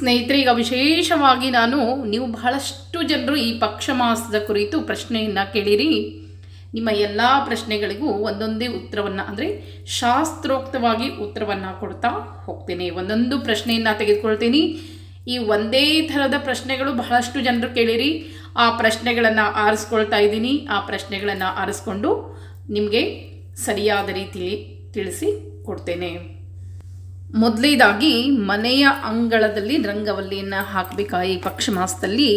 ಸ್ನೇಹಿತರೆ, ಈಗ ವಿಶೇಷವಾಗಿ ನಾನು ನೀವು ಬಹಳಷ್ಟು ಜನರು ಈ ಪಕ್ಷ ಮಾಸದ ಕುರಿತು ಪ್ರಶ್ನೆಯನ್ನು ಕೇಳಿರಿ. ನಿಮ್ಮ ಎಲ್ಲ ಪ್ರಶ್ನೆಗಳಿಗೂ ಒಂದೊಂದೇ ಉತ್ತರವನ್ನು, ಅಂದರೆ ಶಾಸ್ತ್ರೋಕ್ತವಾಗಿ ಉತ್ತರವನ್ನು ಕೊಡ್ತಾ ಹೋಗ್ತೇನೆ. ಒಂದೊಂದು ಪ್ರಶ್ನೆಯನ್ನು ತೆಗೆದುಕೊಳ್ತೀನಿ. ಈ ಒಂದೇ ಥರದ ಪ್ರಶ್ನೆಗಳು ಬಹಳಷ್ಟು ಜನರು ಕೇಳಿರಿ. ಆ ಪ್ರಶ್ನೆಗಳನ್ನು ಆರಿಸ್ಕೊಳ್ತಾ ಇದ್ದೀನಿ. ಆ ಪ್ರಶ್ನೆಗಳನ್ನು ಆರಿಸ್ಕೊಂಡು ನಿಮಗೆ ಸರಿಯಾದ ರೀತಿಯಲ್ಲಿ ತಿಳಿಸಿ ಕೊಡ್ತೇನೆ. ಮೊದಲೇದಾಗಿ ಮನೆಯ ಅಂಗಳದಲ್ಲಿ ರಂಗವಲ್ಲಿಯನ್ನು ಹಾಕಬೇಕಾ ಈ ಪಕ್ಷ ಮಾಸದಲ್ಲಿ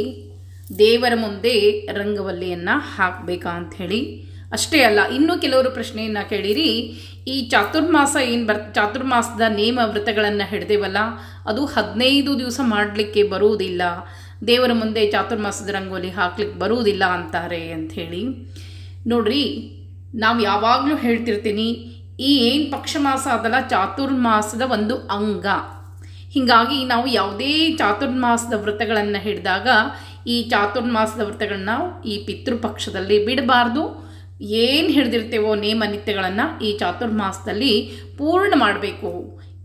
ದೇವರ ಮುಂದೆ ರಂಗವಲ್ಲಿಯನ್ನು ಹಾಕಬೇಕಾ ಅಂಥೇಳಿ ಅಷ್ಟೇ ಅಲ್ಲ, ಇನ್ನೂ ಕೆಲವರು ಪ್ರಶ್ನೆಯನ್ನು ಕೇಳಿರಿ. ಈ ಚಾತುರ್ಮಾಸ ಏನು ಬರ್, ಚಾತುರ್ಮಾಸದ ನೇಮ ವ್ರತಗಳನ್ನು ಹಿಡ್ದೇವಲ್ಲ ಅದು ಹದಿನೈದು ದಿವಸ ಮಾಡಲಿಕ್ಕೆ ಬರುವುದಿಲ್ಲ. ದೇವರ ಮುಂದೆ ಚಾತುರ್ಮಾಸದ ರಂಗೋಲಿ ಹಾಕ್ಲಿಕ್ಕೆ ಬರುವುದಿಲ್ಲ ಅಂತಾರೆ ಅಂಥೇಳಿ ನೋಡ್ರಿ, ನಾವು ಯಾವಾಗಲೂ ಹೇಳ್ತಿರ್ತೀನಿ ಈ ಏನು ಪಕ್ಷಮಾಸ ಅದಲ್ಲ, ಚಾತುರ್ಮಾಸದ ಒಂದು ಅಂಗ. ಹೀಗಾಗಿ ನಾವು ಯಾವುದೇ ಚಾತುರ್ಮಾಸದ ವ್ರತಗಳನ್ನು ಹಿಡಿದಾಗ ಈ ಚಾತುರ್ಮಾಸದ ವ್ರತಗಳನ್ನ ನಾವು ಈ ಪಿತೃಪಕ್ಷದಲ್ಲಿ ಬಿಡಬಾರ್ದು. ಏನು ಹಿಡಿದಿರ್ತೇವೋ ನೇಮ ನಿತ್ಯಗಳನ್ನು ಈ ಚಾತುರ್ಮಾಸದಲ್ಲಿ ಪೂರ್ಣ ಮಾಡಬೇಕು.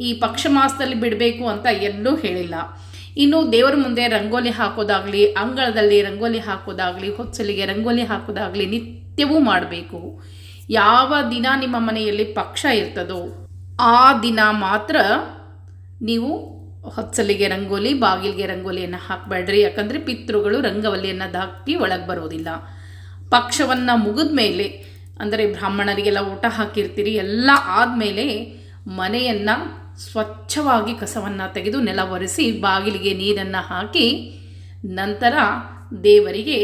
ಈ ಪಕ್ಷ ಮಾಸದಲ್ಲಿ ಬಿಡಬೇಕು ಅಂತ ಎಲ್ಲೂ ಹೇಳಿಲ್ಲ. ಇನ್ನು ದೇವರ ಮುಂದೆ ರಂಗೋಲಿ ಹಾಕೋದಾಗಲಿ, ಅಂಗಳದಲ್ಲಿ ರಂಗೋಲಿ ಹಾಕೋದಾಗಲಿ ಹೊಚ್ಚಲಿಗೆ ರಂಗೋಲಿ ಹಾಕೋದಾಗಲಿ ನಿತ್ಯವೂ ಮಾಡಬೇಕು. ಯಾವ ದಿನ ನಿಮ್ಮ ಮನೆಯಲ್ಲಿ ಪಕ್ಷ ಇರ್ತದೋ ಆ ದಿನ ಮಾತ್ರ ನೀವು ಹೊತ್ಸಲಿಗೆ ರಂಗೋಲಿ, ಬಾಗಿಲಿಗೆ ರಂಗೋಲಿಯನ್ನು ಹಾಕಬೇಡ್ರಿ. ಯಾಕಂದರೆ ಪಿತೃಗಳು ರಂಗವಲ್ಲಿಯನ್ನು ದಾಟಿ ಒಳಗೆ ಬರೋದಿಲ್ಲ. ಪಕ್ಷವನ್ನು ಮುಗಿದ ಮೇಲೆ, ಅಂದರೆ ಬ್ರಾಹ್ಮಣರಿಗೆಲ್ಲ ಊಟ ಹಾಕಿರ್ತೀರಿ, ಎಲ್ಲ ಆದಮೇಲೆ ಮನೆಯನ್ನು ಸ್ವಚ್ಛವಾಗಿ ಕಸವನ್ನು ತೆಗೆದು ನೆಲ ಒರೆಸಿ, ಬಾಗಿಲಿಗೆ ನೀರನ್ನು ಹಾಕಿ ನಂತರ ದೇವರಿಗೆ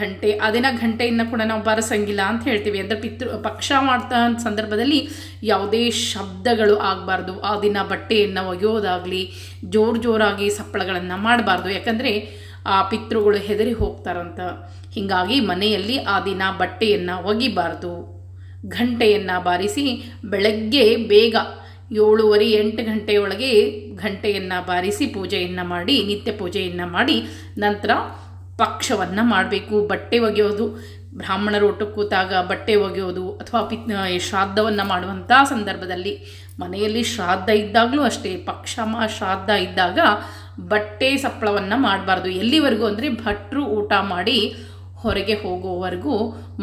ಗಂಟೆ ಆ ದಿನ ಗಂಟೆಯನ್ನು ಕೂಡ ನಾವು ಬಾರಿಸಂಗಿಲ್ಲ ಅಂತ ಹೇಳ್ತೀವಿ. ಅಂದರೆ ಪಿತೃ, ಪಕ್ಷ ಮಾಡ್ತಾ ಸಂದರ್ಭದಲ್ಲಿ ಯಾವುದೇ ಶಬ್ದಗಳು ಆಗಬಾರ್ದು. ಆ ದಿನ ಬಟ್ಟೆಯನ್ನು ಒಗೆಯೋದಾಗಲಿ, ಜೋರು ಜೋರಾಗಿ ಸಪ್ಪಳಗಳನ್ನು ಮಾಡಬಾರ್ದು. ಯಾಕಂದರೆ ಆ ಪಿತೃಗಳು ಹೆದರಿ ಹೋಗ್ತಾರಂತ. ಹೀಗಾಗಿ ಮನೆಯಲ್ಲಿ ಆ ದಿನ ಬಟ್ಟೆಯನ್ನು ಒಗಿಬಾರ್ದು. ಘಂಟೆಯನ್ನು ಬಾರಿಸಿ ಬೆಳಗ್ಗೆ ಬೇಗ ಏಳುವರೆ, ಎಂಟು ಗಂಟೆಯೊಳಗೆ ಘಂಟೆಯನ್ನು ಬಾರಿಸಿ ಪೂಜೆಯನ್ನು ಮಾಡಿ, ನಿತ್ಯ ಪೂಜೆಯನ್ನು ಮಾಡಿ, ನಂತರ ಪಕ್ಷವನ್ನು ಮಾಡಬೇಕು, ಬಟ್ಟೆ ಒಗೆಯೋದು, ಬ್ರಾಹ್ಮಣರು ಒಟ್ಟು ಕೂತಾಗ ಬಟ್ಟೆ ಒಗೆಯೋದು ಅಥವಾ ಪಿತ್ ಶ್ರಾದ್ದವನ್ನು ಮಾಡುವಂಥ ಸಂದರ್ಭದಲ್ಲಿ ಮನೆಯಲ್ಲಿ ಶ್ರಾದ್ದ ಇದ್ದಾಗಲೂ ಅಷ್ಟೇ, ಪಕ್ಷ ಮ ಶ್ರಾದ್ದ ಇದ್ದಾಗ ಬಟ್ಟೆ ಸಪ್ಪಳವನ್ನು ಮಾಡಬಾರ್ದು. ಎಲ್ಲಿವರೆಗೂ ಅಂದರೆ ಭಟ್ರು ಊಟ ಮಾಡಿ ಹೊರಗೆ ಹೋಗೋವರೆಗೂ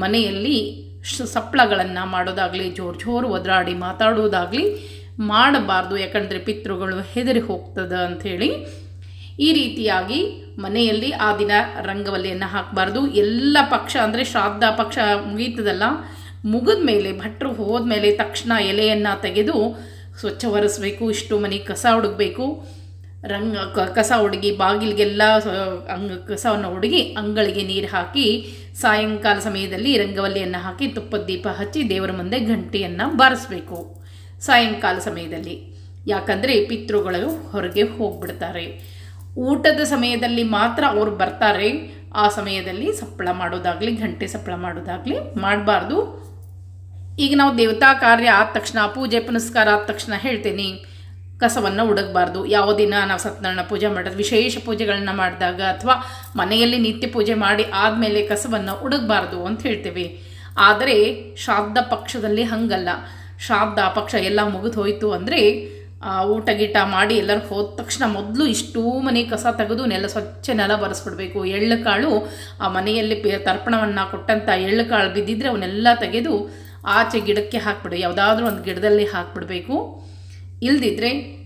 ಮನೆಯಲ್ಲಿ ಸಪ್ಪಳಗಳನ್ನು ಮಾಡೋದಾಗಲಿ, ಜೋರು ಜೋರು ಒದರಾಡಿ ಮಾತಾಡೋದಾಗಲಿ ಮಾಡಬಾರ್ದು. ಯಾಕಂದರೆ ಪಿತೃಗಳು ಹೆದರಿ ಹೋಗ್ತದೆ ಅಂಥೇಳಿ ಈ ರೀತಿಯಾಗಿ ಮನೆಯಲ್ಲಿ ಆ ದಿನ ರಂಗವಲ್ಲಿಯನ್ನು ಹಾಕಬಾರ್ದು. ಎಲ್ಲ ಪಕ್ಷ ಅಂದರೆ ಶ್ರಾದ್ದ ಪಕ್ಷ ಮುಗೀತದಲ್ಲ ಮುಗಿದ ಮೇಲೆ ಭಟ್ರು ಹೋದ್ಮೇಲೆ ತಕ್ಷಣ ಎಲೆಯನ್ನು ತೆಗೆದು ಸ್ವಚ್ಛ ಒರೆಸ್ಬೇಕು, ಇಷ್ಟು ಮನೆ ಕಸ ಹುಡುಗಬೇಕು ರಂಗ ಕಸ ಹುಡುಗಿ ಬಾಗಿಲಿಗೆಲ್ಲ ಅಂಗ, ಕಸವನ್ನು ಹುಡುಗಿ ಅಂಗಳಿಗೆ ನೀರು ಹಾಕಿ ಸಾಯಂಕಾಲ ಸಮಯದಲ್ಲಿ ರಂಗವಲ್ಲಿಯನ್ನು ಹಾಕಿ ತುಪ್ಪದ ದೀಪ ಹಚ್ಚಿ ದೇವರ ಮುಂದೆ ಗಂಟೆಯನ್ನು ಬಾರಿಸ್ಬೇಕು ಸಾಯಂಕಾಲ ಸಮಯದಲ್ಲಿ. ಯಾಕಂದರೆ ಪಿತೃಗಳು ಹೊರಗೆ ಹೋಗ್ಬಿಡ್ತಾರೆ. ಊಟದ ಸಮಯದಲ್ಲಿ ಮಾತ್ರ ಅವರು ಬರ್ತಾರೆ. ಆ ಸಮಯದಲ್ಲಿ ಸಪ್ಪಳ ಮಾಡೋದಾಗಲಿ ಗಂಟೆ ಸಪ್ಪಳ ಮಾಡೋದಾಗಲಿ ಮಾಡಬಾರ್ದು. ಈಗ ನಾವು ದೇವತಾ ಕಾರ್ಯ ಆದ ತಕ್ಷಣ, ಪೂಜೆ ಪುನಸ್ಕಾರ ಆದ ತಕ್ಷಣ ಹೇಳ್ತೇನೆ. ಕಸವನ್ನು ಹುಡುಗಬಾರ್ದು ಯಾವ ದಿನ ನಾವು ಸತ್ಯನಾರಾಯಣ ಪೂಜೆ ಮಾಡೋದು, ವಿಶೇಷ ಪೂಜೆಗಳನ್ನ ಮಾಡಿದಾಗ ಅಥವಾ ಮನೆಯಲ್ಲಿ ನಿತ್ಯ ಪೂಜೆ ಮಾಡಿ ಆದಮೇಲೆ ಕಸವನ್ನು ಹುಡುಗಬಾರ್ದು ಅಂತ ಹೇಳ್ತೇವೆ. ಆದರೆ ಶ್ರಾದ್ದ ಪಕ್ಷದಲ್ಲಿ ಹಂಗಲ್ಲ. ಶ್ರಾದ್ದ ಪಕ್ಷ ಎಲ್ಲ ಮುಗಿದು ಹೋಯಿತು ಅಂದರೆ ಊಟ ಗೀಟ ಮಾಡಿ ಎಲ್ಲರೂ ಹೋದ ತಕ್ಷಣ ಮೊದಲು ಇಷ್ಟೂ ಮನೆ ಕಸ ತೆಗೆದು ನೆಲ ಸ್ವಚ್ಛ ನೆಲ ಬರೆಸ್ಬಿಡ್ಬೇಕು. ಎಳ್ಳು ಕಾಳು ಆ ಮನೆಯಲ್ಲಿ ತರ್ಪಣವನ್ನು ಕೊಟ್ಟಂಥ ಎಳ್ಳು ಕಾಳು ಬಿದ್ದಿದ್ರೆ ಅವನ್ನೆಲ್ಲ ತೆಗೆದು ಆಚೆ ಗಿಡಕ್ಕೆ ಹಾಕ್ಬಿಡು. ಯಾವುದಾದ್ರೂ ಒಂದು ಗಿಡದಲ್ಲಿ ಹಾಕ್ಬಿಡ್ಬೇಕು. ಇಲ್ದಿದ್ರೆ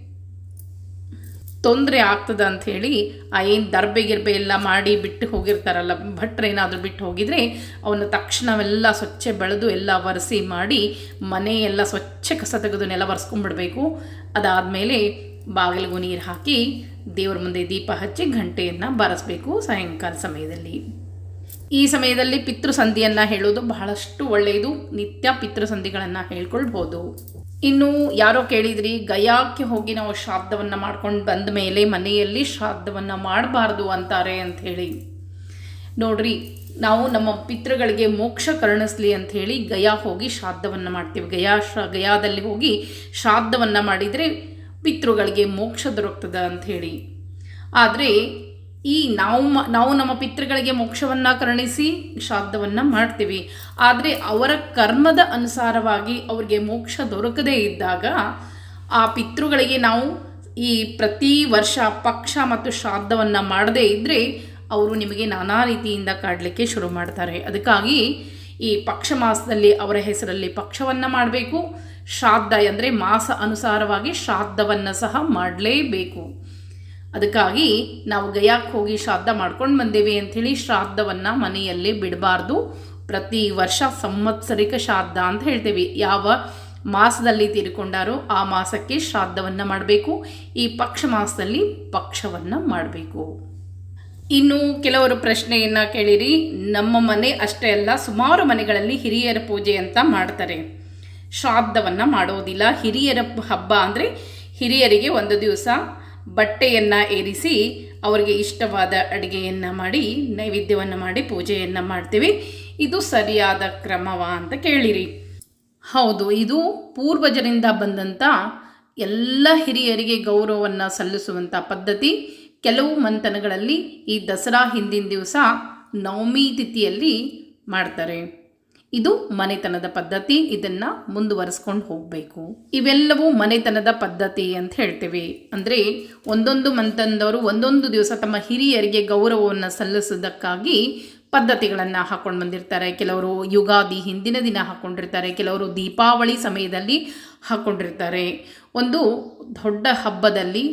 ತೊಂದರೆ ಆಗ್ತದ ಹೇಳಿ ಆ ಏನು ದರ್ಬೆ ಗಿರ್ಬೆ ಎಲ್ಲ ಮಾಡಿ ಬಿಟ್ಟು ಹೋಗಿರ್ತಾರಲ್ಲ, ಭಟ್ರು ಏನಾದರೂ ಬಿಟ್ಟು ಹೋಗಿದರೆ ಅವನ್ನ ತಕ್ಷಣವೆಲ್ಲ ಸ್ವಚ್ಛ ಬೆಳೆದು ಎಲ್ಲ ಒರೆಸಿ ಮಾಡಿ ಮನೆ ಎಲ್ಲ ಸ್ವಚ್ಛ ಕಸ ತೆಗೆದು ನೆಲ ಒರೆಸ್ಕೊಂಡ್ಬಿಡ್ಬೇಕು. ಅದಾದಮೇಲೆ ಬಾಗಿಲಿಗೂ ನೀರು ಹಾಕಿ ದೇವ್ರ ಮುಂದೆ ದೀಪ ಹಚ್ಚಿ ಘಂಟೆಯನ್ನು ಬಾರಿಸ್ಬೇಕು ಸಾಯಂಕಾಲ ಸಮಯದಲ್ಲಿ. ಈ ಸಮಯದಲ್ಲಿ ಪಿತೃಸಂಧಿಯನ್ನು ಹೇಳೋದು ಬಹಳಷ್ಟು ಒಳ್ಳೆಯದು. ನಿತ್ಯ ಪಿತೃಸಂಧಿಗಳನ್ನು ಹೇಳ್ಕೊಳ್ಬೋದು. ಇನ್ನು ಯಾರೋ ಕೇಳಿದ್ರಿ, ಗಯಾಕ್ಕೆ ಹೋಗಿ ನಾವು ಶ್ರಾದ್ದವನ್ನು ಮಾಡ್ಕೊಂಡು ಬಂದ ಮೇಲೆ ಮನೆಯಲ್ಲಿ ಶ್ರಾದ್ದವನ್ನು ಮಾಡಬಾರ್ದು ಅಂತಾರೆ ಅಂಥೇಳಿ ನೋಡ್ರಿ, ನಾವು ನಮ್ಮ ಪಿತೃಗಳಿಗೆ ಮೋಕ್ಷ ಕರುಣಿಸ್ಲಿ ಹೇಳಿ ಗಯಾ ಹೋಗಿ ಶ್ರಾದ್ದವನ್ನು ಮಾಡ್ತೀವಿ. ಗಯಾ ಗಯಾದಲ್ಲಿ ಹೋಗಿ ಶ್ರಾದ್ದವನ್ನು ಮಾಡಿದರೆ ಪಿತೃಗಳಿಗೆ ಮೋಕ್ಷ ದೊರಕ್ತದ ಅಂಥೇಳಿ ಆದರೆ ಈ ನಾವು ನಾವು ನಮ್ಮ ಪಿತೃಗಳಿಗೆ ಮೋಕ್ಷವನ್ನು ಕರುಣಿಸಿ ಶ್ರಾದ್ದವನ್ನು ಮಾಡ್ತೀವಿ. ಆದರೆ ಅವರ ಕರ್ಮದ ಅನುಸಾರವಾಗಿ ಅವರಿಗೆ ಮೋಕ್ಷ ದೊರಕದೇ ಇದ್ದಾಗ ಆ ಪಿತೃಗಳಿಗೆ ನಾವು ಈ ಪ್ರತಿ ವರ್ಷ ಪಕ್ಷ ಮತ್ತು ಶ್ರಾದ್ದವನ್ನು ಮಾಡದೇ ಇದ್ದರೆ ಅವರು ನಿಮಗೆ ನಾನಾ ರೀತಿಯಿಂದ ಕಾಡಲಿಕ್ಕೆ ಶುರು ಮಾಡ್ತಾರೆ. ಅದಕ್ಕಾಗಿ ಈ ಪಕ್ಷ ಮಾಸದಲ್ಲಿ ಅವರ ಹೆಸರಲ್ಲಿ ಪಕ್ಷವನ್ನು ಮಾಡಬೇಕು. ಶ್ರಾದ್ದ ಅಂದರೆ ಮಾಸ ಅನುಸಾರವಾಗಿ ಶ್ರಾದ್ದವನ್ನು ಸಹ ಮಾಡಲೇಬೇಕು. ಅದಕ್ಕಾಗಿ ನಾವು ಗಯಾಕ್ಕೆ ಹೋಗಿ ಶ್ರಾದ್ದ ಮಾಡ್ಕೊಂಡು ಬಂದೇವೆ ಅಂಥೇಳಿ ಶ್ರಾದ್ದವನ್ನು ಮನೆಯಲ್ಲೇ ಬಿಡಬಾರ್ದು. ಪ್ರತಿ ವರ್ಷ ಸಂವತ್ಸರಿಕ ಶ್ರಾದ್ದ ಅಂತ ಹೇಳ್ತೇವೆ. ಯಾವ ಮಾಸದಲ್ಲಿ ತೀರಿಕೊಂಡಾರೋ ಆ ಮಾಸಕ್ಕೆ ಶ್ರಾದ್ದವನ್ನು ಮಾಡಬೇಕು. ಈ ಪಕ್ಷ ಮಾಸದಲ್ಲಿ ಪಕ್ಷವನ್ನು ಮಾಡಬೇಕು. ಇನ್ನು ಕೆಲವರು ಪ್ರಶ್ನೆಯನ್ನು ಕೇಳಿರಿ. ನಮ್ಮ ಮನೆ ಅಷ್ಟೇ ಅಲ್ಲ, ಸುಮಾರು ಮನೆಗಳಲ್ಲಿ ಹಿರಿಯರ ಪೂಜೆ ಅಂತ ಮಾಡ್ತಾರೆ. ಶ್ರಾದ್ದವನ್ನು ಮಾಡೋದಿಲ್ಲ. ಹಿರಿಯರ ಹಬ್ಬ ಅಂದರೆ ಹಿರಿಯರಿಗೆ ಒಂದು ದಿವಸ ಬಟ್ಟೆಯನ್ನು ಏರಿಸಿ ಅವರಿಗೆ ಇಷ್ಟವಾದ ಅಡುಗೆಯನ್ನು ಮಾಡಿ, ನೈವೇದ್ಯವನ್ನು ಮಾಡಿ, ಪೂಜೆಯನ್ನು ಮಾಡ್ತೀವಿ. ಇದು ಸರಿಯಾದ ಕ್ರಮವ ಅಂತ ಕೇಳಿರಿ. ಹೌದು, ಇದು ಪೂರ್ವಜರಿಂದ ಬಂದಂಥ ಎಲ್ಲ ಹಿರಿಯರಿಗೆ ಗೌರವವನ್ನು ಸಲ್ಲಿಸುವಂಥ ಪದ್ಧತಿ. ಕೆಲವು ಮಂಥನಗಳಲ್ಲಿ ಈ ದಸರಾ ಹಿಂದಿನ ದಿವಸ ನವಮಿ ತಿಥಿಯಲ್ಲಿ ಮಾಡ್ತಾರೆ. ಇದು ಮನೆತನದ ಪದ್ಧತಿ, ಇದನ್ನು ಮುಂದುವರಿಸ್ಕೊಂಡು ಹೋಗಬೇಕು. ಇವೆಲ್ಲವೂ ಮನೆತನದ ಪದ್ಧತಿ ಅಂತ ಹೇಳ್ತೇವೆ. ಅಂದರೆ ಒಂದೊಂದು ಮಂತನದವರು ಒಂದೊಂದು ದಿವಸ ತಮ್ಮ ಹಿರಿಯರಿಗೆ ಗೌರವವನ್ನು ಸಲ್ಲಿಸೋದಕ್ಕಾಗಿ ಪದ್ಧತಿಗಳನ್ನು ಹಾಕೊಂಡು ಬಂದಿರ್ತಾರೆ. ಕೆಲವರು ಯುಗಾದಿ ಹಿಂದಿನ ದಿನ ಹಾಕ್ಕೊಂಡಿರ್ತಾರೆ ಕೆಲವರು ದೀಪಾವಳಿ ಸಮಯದಲ್ಲಿ ಹಾಕ್ಕೊಂಡಿರ್ತಾರೆ ಒಂದು ದೊಡ್ಡ ಹಬ್ಬದಲ್ಲಿ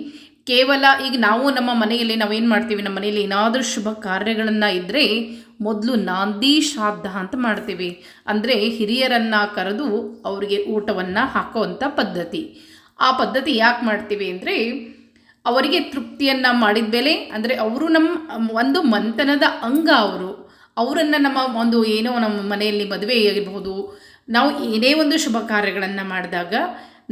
ಕೇವಲ ಈಗ ನಾವು ನಮ್ಮ ಮನೆಯಲ್ಲಿ ನಾವೇನು ಮಾಡ್ತೀವಿ? ನಮ್ಮ ಮನೆಯಲ್ಲಿ ಏನಾದರೂ ಶುಭ ಕಾರ್ಯಗಳನ್ನು ಇದ್ದರೆ ಮೊದಲು ನಾಂದಿ ಶ್ರಾದ್ದ ಅಂತ ಮಾಡ್ತೀವಿ. ಅಂದರೆ ಹಿರಿಯರನ್ನು ಕರೆದು ಅವರಿಗೆ ಊಟವನ್ನು ಹಾಕೋವಂಥ ಪದ್ಧತಿ. ಆ ಪದ್ಧತಿ ಯಾಕೆ ಮಾಡ್ತೀವಿ ಅಂದರೆ ಅವರಿಗೆ ತೃಪ್ತಿಯನ್ನು ಮಾಡಿದ ಮೇಲೆ ಅಂದರೆ ಅವರು ನಮ್ಮ ಒಂದು ಮಂಥನದ ಅಂಗ ಅವರು. ಅವರನ್ನು ನಮ್ಮ ಒಂದು ಏನೋ ನಮ್ಮ ಮನೆಯಲ್ಲಿ ಮದುವೆ ಆಗಿರ್ಬೋದು ನಾವು ಏನೇ ಒಂದು ಶುಭ ಕಾರ್ಯಗಳನ್ನು ಮಾಡಿದಾಗ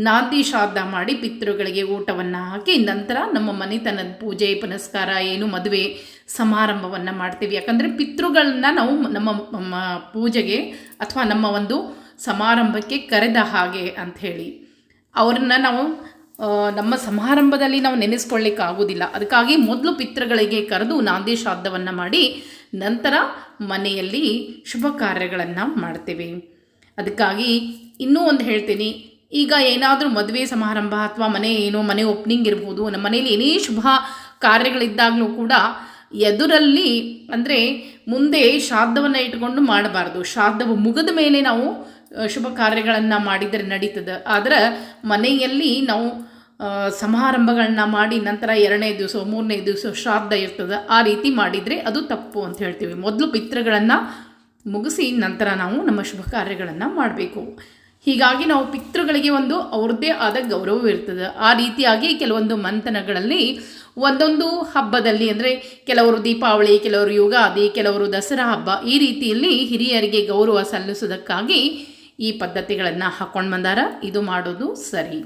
ನಾಂದಿ ಶ್ರಾದ್ದ ಮಾಡಿ ಪಿತೃಗಳಿಗೆ ಊಟವನ್ನು ಹಾಕಿ ನಂತರ ನಮ್ಮ ಮನೆತನದ ಪೂಜೆ, ಪುನಸ್ಕಾರ ಏನು ಮದುವೆ ಸಮಾರಂಭವನ್ನು ಮಾಡ್ತೀವಿ. ಯಾಕಂದರೆ ಪಿತೃಗಳನ್ನ ನಾವು ನಮ್ಮ ಪೂಜೆಗೆ ಅಥವಾ ನಮ್ಮ ಒಂದು ಸಮಾರಂಭಕ್ಕೆ ಕರೆದ ಹಾಗೆ ಅಂತ ಹೇಳಿ ಅವ್ರನ್ನ ನಾವು ನಮ್ಮ ಸಮಾರಂಭದಲ್ಲಿ ನಾವು ನೆನೆಸ್ಕೊಳ್ಳಿಕ್ಕಾಗೋದಿಲ್ಲ ಅದಕ್ಕಾಗಿ ಮೊದಲು ಪಿತೃಗಳಿಗೆ ಕರೆದು ನಾಂದಿ ಶ್ರಾದ್ದವನ್ನು ಮಾಡಿ ನಂತರ ಮನೆಯಲ್ಲಿ ಶುಭ ಕಾರ್ಯಗಳನ್ನು ಮಾಡ್ತೇವೆ. ಅದಕ್ಕಾಗಿ ಇನ್ನೂ ಒಂದು ಹೇಳ್ತೀನಿ. ಈಗ ಏನಾದರೂ ಮದುವೆ ಸಮಾರಂಭ ಅಥವಾ ಮನೆ ಏನೋ ಮನೆ ಓಪನಿಂಗ್ ಇರ್ಬೋದು, ನಮ್ಮ ಮನೆಯಲ್ಲಿ ಏನೇ ಶುಭ ಕಾರ್ಯಗಳಿದ್ದಾಗಲೂ ಕೂಡ ಎದುರಲ್ಲಿ ಅಂದರೆ ಮುಂದೆ ಶ್ರಾದ್ದವನ್ನು ಇಟ್ಕೊಂಡು ಮಾಡಬಾರ್ದು. ಶ್ರಾದ್ದವು ಮುಗಿದ ಮೇಲೆ ನಾವು ಶುಭ ಕಾರ್ಯಗಳನ್ನು ಮಾಡಿದರೆ ನಡೀತದೆ. ಆದರೆ ಮನೆಯಲ್ಲಿ ನಾವು ಸಮಾರಂಭಗಳನ್ನ ಮಾಡಿ ನಂತರ ಎರಡನೇ ದಿವಸ, ಮೂರನೇ ದಿವಸ ಶ್ರಾದ್ದ ಇರ್ತದೆ. ಆ ರೀತಿ ಮಾಡಿದರೆ ಅದು ತಪ್ಪು ಅಂತ ಹೇಳ್ತೀವಿ. ಮೊದಲು ಪಿತೃಗಳನ್ನು ಮುಗಿಸಿ ನಂತರ ನಾವು ನಮ್ಮ ಶುಭ ಕಾರ್ಯಗಳನ್ನು ಮಾಡಬೇಕು. ಹೀಗಾಗಿ ನಾವು ಪಿತೃಗಳಿಗೆ ಒಂದು ಅವ್ರದ್ದೇ ಆದ ಗೌರವವಿರ್ತದೆ ಆ ರೀತಿಯಾಗಿ ಕೆಲವೊಂದು ಮಂಥನಗಳಲ್ಲಿ ಒಂದೊಂದು ಹಬ್ಬದಲ್ಲಿ ಅಂದರೆ ಕೆಲವರು ದೀಪಾವಳಿ, ಕೆಲವರು ಯುಗಾದಿ, ಕೆಲವರು ದಸರಾ ಹಬ್ಬ ಈ ರೀತಿಯಲ್ಲಿ ಹಿರಿಯರಿಗೆ ಗೌರವ ಸಲ್ಲಿಸೋದಕ್ಕಾಗಿ ಈ ಪದ್ಧತಿಗಳನ್ನು ಹಾಕ್ಕೊಂಡು ಬಂದಾರ. ಇದು ಮಾಡೋದು ಸರಿ.